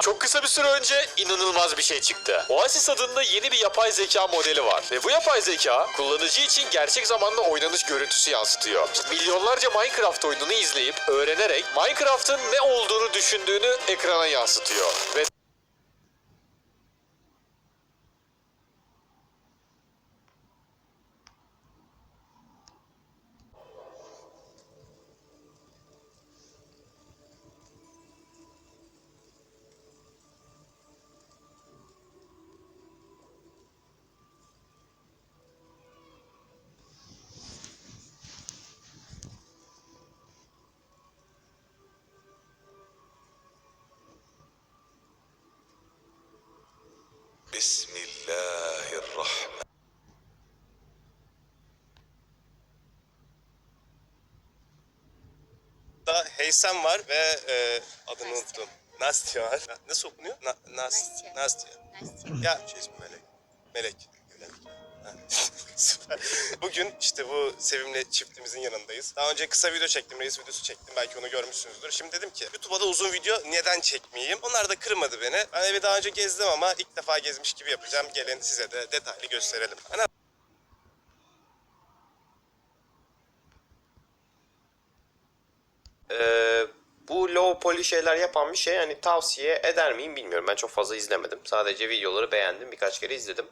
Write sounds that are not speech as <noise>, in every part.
Çok kısa bir süre önce inanılmaz bir şey çıktı. Oasis adında yeni bir yapay zeka modeli var. Ve bu yapay zeka kullanıcı için gerçek zamanlı oynanış görüntüsü yansıtıyor. Milyonlarca Minecraft oyununu izleyip öğrenerek Minecraft'ın ne olduğunu düşündüğünü ekrana yansıtıyor. Ve Bismillahirrahmanirrahim. Da Heysem var ve e, adını Nastya. unuttum. Nastya var. Na- Nasıl okunuyor? Na- Nas- Nastya. Nastya. Nastya. Ya şey ismi Melek. Melek. <laughs> Bugün işte bu sevimli çiftimizin yanındayız. Daha önce kısa video çektim, reis videosu çektim. Belki onu görmüşsünüzdür. Şimdi dedim ki YouTube'a da uzun video neden çekmeyeyim? Onlar da kırmadı beni. Ben evi daha önce gezdim ama ilk defa gezmiş gibi yapacağım. Gelin size de detaylı gösterelim. Ana Ee, bu low poly şeyler yapan bir şey hani tavsiye eder miyim bilmiyorum. Ben çok fazla izlemedim. Sadece videoları beğendim. Birkaç kere izledim.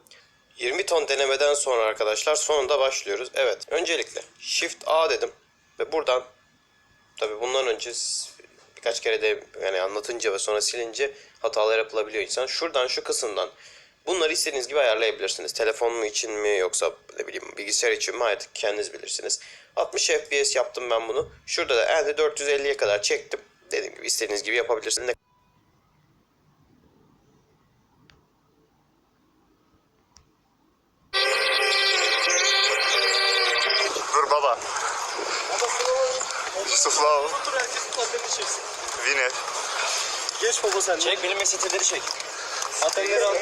20 ton denemeden sonra arkadaşlar sonunda başlıyoruz. Evet öncelikle Shift A dedim. Ve buradan tabi bundan önce birkaç kere de yani anlatınca ve sonra silince hatalar yapılabiliyor insan. Şuradan şu kısımdan bunları istediğiniz gibi ayarlayabilirsiniz. Telefon mu için mi yoksa ne bileyim bilgisayar için mi artık kendiniz bilirsiniz. 60 FPS yaptım ben bunu. Şurada da elde 450'ye kadar çektim. Dediğim gibi istediğiniz gibi yapabilirsiniz. Yusuf Lao. Viner. Geç baba sen. Çek benim meseteleri çek. Patenleri al.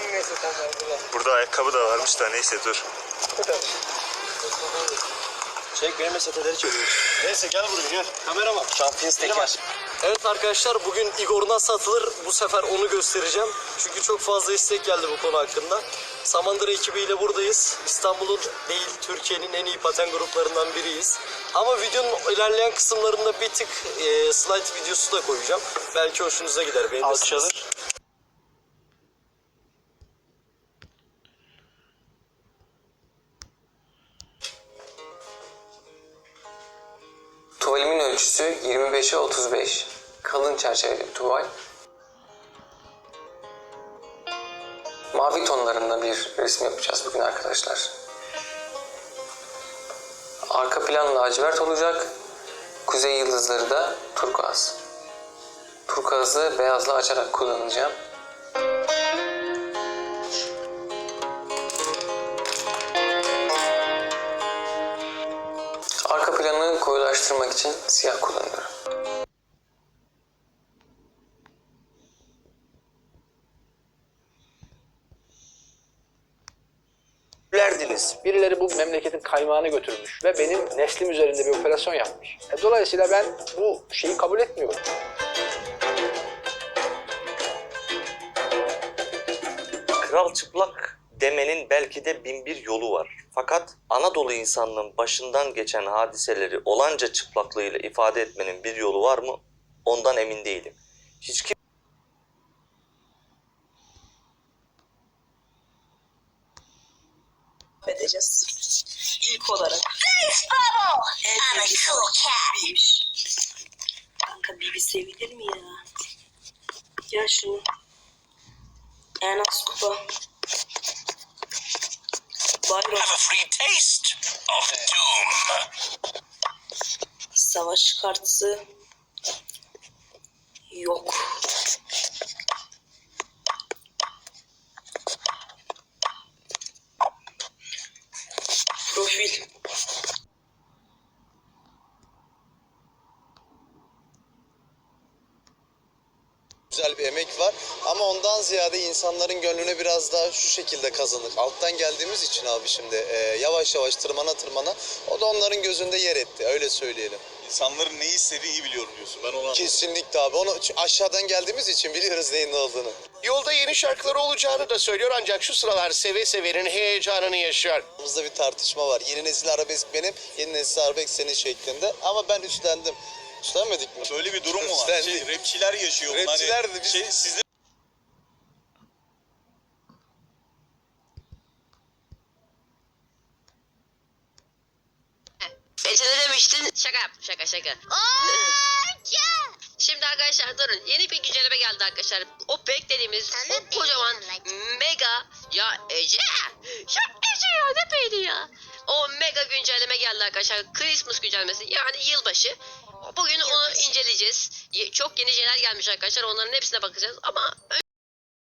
Burada ayakkabı da varmış da neyse dur. Çek benim meseteleri çek. Neyse gel buraya gel. Kameraman. Champions teker. Evet arkadaşlar bugün Igor nasıl atılır bu sefer onu göstereceğim. Çünkü çok fazla istek geldi bu konu hakkında. Samandıra ekibiyle buradayız. İstanbul'un değil Türkiye'nin en iyi paten gruplarından biriyiz. Ama videonun ilerleyen kısımlarında bir tık e, slide videosu da koyacağım. Belki hoşunuza gider. Beğenirsiniz. Alkış alır. Tuvalimin ölçüsü 25'e 35. Kalın çerçeveli bir tuval. Mavi tonlarında bir resim yapacağız bugün arkadaşlar. Arka plan lacivert olacak. Kuzey yıldızları da turkuaz. Turkuazı beyazla açarak kullanacağım. Arka planı koyulaştırmak için siyah kullanıyorum. Lerdiniz. Birileri bu memleketin kaymağını götürmüş ve benim neslim üzerinde bir operasyon yapmış. E, dolayısıyla ben bu şeyi kabul etmiyorum. Kral çıplak demenin belki de bin bir yolu var. Fakat Anadolu insanlığın başından geçen hadiseleri olanca çıplaklığıyla ifade etmenin bir yolu var mı? Ondan emin değilim. Hiç kim edeceğiz. İlk olarak. En sevgisi Bibiş. Kanka Bibi sevilir mi ya? Gel şunu. En az kupa. Byron. Savaş kartısı. Yok. Güzel bir emek var. Ama ondan ziyade insanların gönlüne biraz daha şu şekilde kazanık. Alttan geldiğimiz için abi şimdi e, yavaş yavaş tırmana tırmana o da onların gözünde yer etti. Öyle söyleyelim. İnsanların ne istediğini iyi biliyorum diyorsun. Ben onu Kesinlikle abi. Onu aşağıdan geldiğimiz için biliyoruz neyin ne olduğunu. Yolda yeni şarkıları olacağını da söylüyor ancak şu sıralar seve sevenin heyecanını yaşıyor. Aramızda bir tartışma var. Yeni nesil arabesk benim, yeni nesil arabesk senin şeklinde. Ama ben üstlendim. Üstlenmedik mi? böyle bir durum mu var? Üstlendik. Şey, rapçiler yaşıyor. bunu. Rapçiler de biz- şey, sizde Ece ne demiştin? Şaka yaptım şaka şaka. Şimdi arkadaşlar durun yeni bir güncelleme geldi arkadaşlar. O beklediğimiz o kocaman mega ya Ece ya Ece ya ne beyni ya. O mega güncelleme geldi arkadaşlar. Christmas güncellemesi yani yılbaşı. Bugün onu inceleyeceğiz. Ye- Çok yeni şeyler gelmiş arkadaşlar. Onların hepsine bakacağız. Ama